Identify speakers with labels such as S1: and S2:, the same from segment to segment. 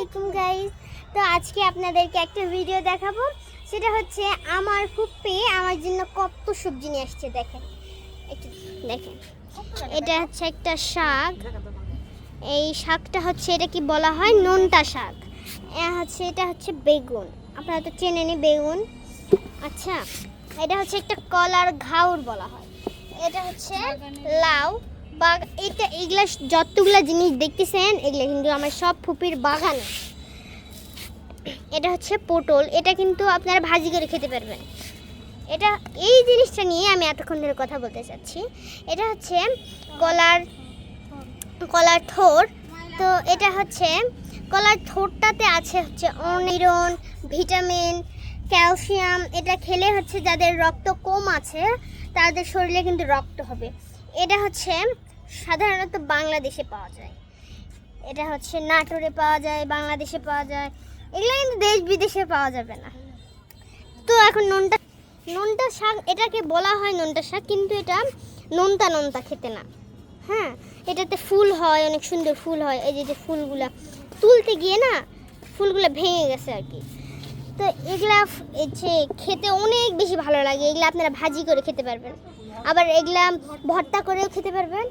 S1: আলাইকুম গাইস তো আজকে আপনাদেরকে একটা ভিডিও দেখাবো। সেটা হচ্ছে আমার ফুপ্পি আমার জন্য কত সবজি নিয়ে আসছে, দেখেন। দেখেন। এটা হচ্ছে একটা শাক। এই শাকটা হচ্ছে, এটা কি বলা হয়? নোনতা শাক। হচ্ছে, এটা হচ্ছে বেগুন। আপনারা তো চেনেনি বেগুন। আচ্ছা এটা হচ্ছে একটা কলার ঘাউর বলা হয়। এটা হচ্ছে লাউ। বা এটা, এগুলা যতগুলা জিনিস দেখতেছেন, এগুলা কিন্তু আমার সব ফুপির বাগানে। এটা হচ্ছে পটল, এটা কিন্তু আপনারা ভাজি করে খেতে পারবেন। এটা, এই জিনিসটা নিয়ে আমি এতক্ষণ ধরে কথা বলতে চাচ্ছি। এটা হচ্ছে কলার কলার থোর। তো এটা হচ্ছে, কলার থোরটাতে আছে হচ্ছে অনিরন ভিটামিন, ক্যালসিয়াম। এটা খেলে হচ্ছে যাদের রক্ত কম আছে, তাদের শরীরে কিন্তু রক্ত হবে। এটা হচ্ছে সাধারণত বাংলাদেশে পাওয়া যায়। এটা হচ্ছে নাটোরে পাওয়া যায়, বাংলাদেশে পাওয়া যায়। এগুলো কিন্তু দেশ বিদেশে পাওয়া যাবে না। তো এখন নুনটা নুনটা শাক, এটাকে বলা হয় নুনটা শাক, কিন্তু এটা নোনতা নোনতা খেতে না। হ্যাঁ এটাতে ফুল হয়, অনেক সুন্দর ফুল হয়, এই যে যে ফুলগুলা। তুলতে গিয়ে না, ফুলগুলো ভেঙে গেছে আর কি। তো এগুলা খেতে অনেক বেশি ভালো লাগে। এগুলো আপনারা ভাজি করে খেতে পারবেন। আবার এগুলা ভর্তা করেও খেতে পারবেন।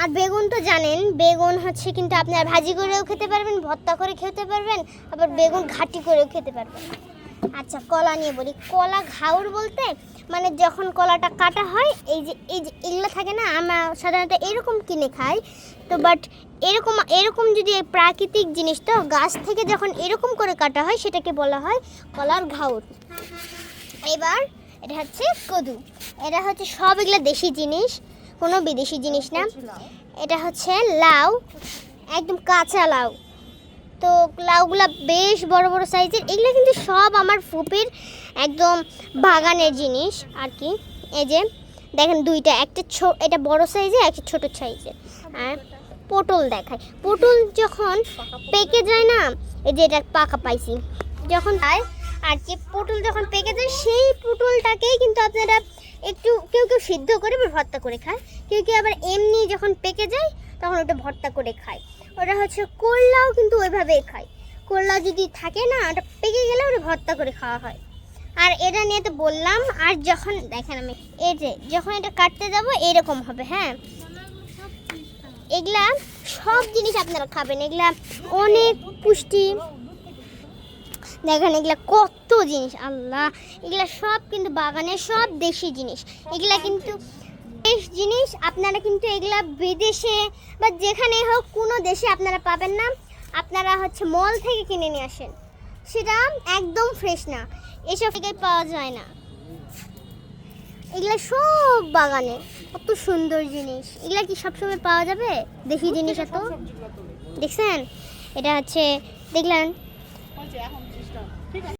S1: আর বেগুন তো জানেন, বেগুন হচ্ছে কিন্তু আপনারা ভাজি করেও খেতে পারবেন, ভর্তা করে খেতে পারবেন, আবার বেগুন ঘাটি করেও খেতে পারবেন। আচ্ছা কলা নিয়ে বলি। কলা ঘাউর বলতে মানে যখন কলাটা কাটা হয়, এই যে এই যে এগুলো থাকে না, আমরা সাধারণত এরকম কিনে খাই। তো বাট এরকম এরকম যদি প্রাকৃতিক জিনিস তো গাছ থেকে যখন এরকম করে কাটা হয়, সেটাকে বলা হয় কলার ঘাউর। এবার এটা হচ্ছে কদু। এটা হচ্ছে সব এগুলো দেশি জিনিস, কোনো বিদেশি জিনিস না। এটা হচ্ছে লাউ, একদম কাঁচা লাউ। তো লাউগুলা বেশ বড় বড় সাইজের। এগুলো কিন্তু সব আমার ফুপির একদম বাগানের জিনিস আর কি। এই যে, দেখেন দুইটা, একটা ছো, এটা বড় সাইজের একটা ছোট সাইজের আর পটল দেখায় পটল যখন পেকে যায় না, এই যে এটা পাকা পাইছি। যখন পায় আর যে পটল যখন পেকে যায়, সেই পটলটাকেই কিন্তু আপনারা একটু কেউ কেউ সিদ্ধ করে ভর্তা করে খায়। কেউ কেউ আবার এমনি যখন পেকে যায়, তখন ওটা ভর্তা করে খায়। ওটা হচ্ছে করলাও কিন্তু ওইভাবেই খায়। করলা যদি থাকে না, ওটা পেকে গেলে ওটা ভর্তা করে খাওয়া হয়। আর এটা নিয়ে তো বললাম, আর যখন দেখেন আমি, এই যে যখন এটা কাটতে যাব, এরকম হবে হ্যাঁ? এগুলা সব জিনিস আপনারা খাবেন। এগুলা অনেক পুষ্টি দেখেন, এগুলা কত জিনিস, আল্লাহ। এগুলা সব কিন্তু বাগানের সব দেশি জিনিস। এগুলা কিন্তু দেশ জিনিস, আপনারা কিন্তু এগুলা বিদেশে বা যেখানে হোক কোনো দেশে আপনারা পাবেন না। আপনারা হচ্ছে মল থেকে কিনে নিয়ে আসেন। সেটা একদম ফ্রেশ না। এসব জায়গায় পাওয়া যায় না। এগুলা সব বাগানে। কত সুন্দর জিনিস। এগুলা কি সবসময় পাওয়া যাবে? দেশি জিনিস এত? দেখছেন? এটা হচ্ছে, দেখলেন? ঠিক আছে